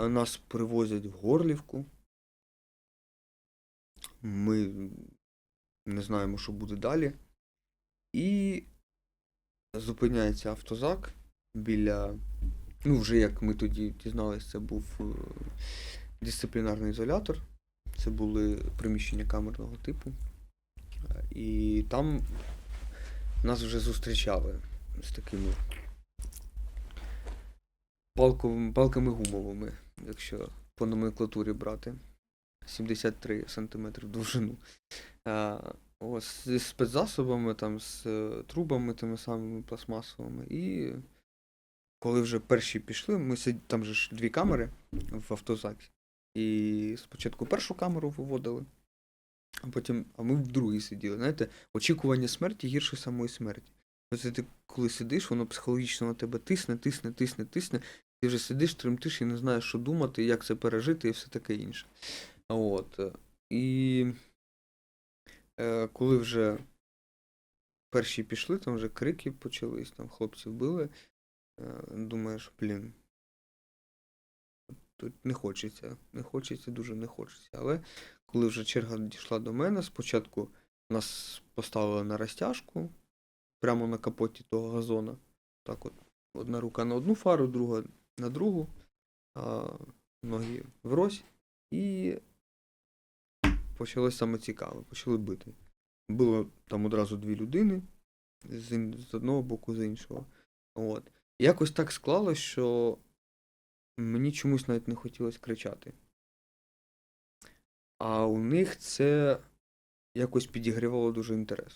нас привозять в Горлівку. Ми не знаємо, що буде далі. І зупиняється автозак біля. Ну, вже як ми тоді дізналися, це був е, дисциплінарний ізолятор. Це були приміщення камерного типу. І там нас вже зустрічали з такими палками гумовими, якщо по номенклатурі брати. 73 см довжину. А, ось зі спецзасобами, там, з е, трубами тими самими пластмасовими. І коли вже перші пішли, ми сид... там же ж дві камери в автозакі. І спочатку першу камеру виводили, а потім, а ми в другій сиділи. Знаєте, очікування смерті гірше самої смерті. Ось ти коли сидиш, воно психологічно на тебе тисне, тисне, тисне, тисне. Ти вже сидиш, тремтиш і не знаєш, що думати, як це пережити і все таке інше. От. е, І е, коли вже перші пішли, там вже крики почались, там хлопців били. Е, думаєш, блін. Тут не хочеться, не хочеться, дуже не хочеться. Але коли вже черга дійшла до мене, спочатку нас поставили на розтяжку прямо на капоті того газона. Так от, одна рука на одну фару, друга на другу, а ноги врозь. І почалось саме цікаве, почали бити. Було там одразу дві людини з, з одного боку, з іншого. От. Якось так склалось, що мені чомусь навіть не хотілося кричати. А у них це якось підігрівало дуже інтерес.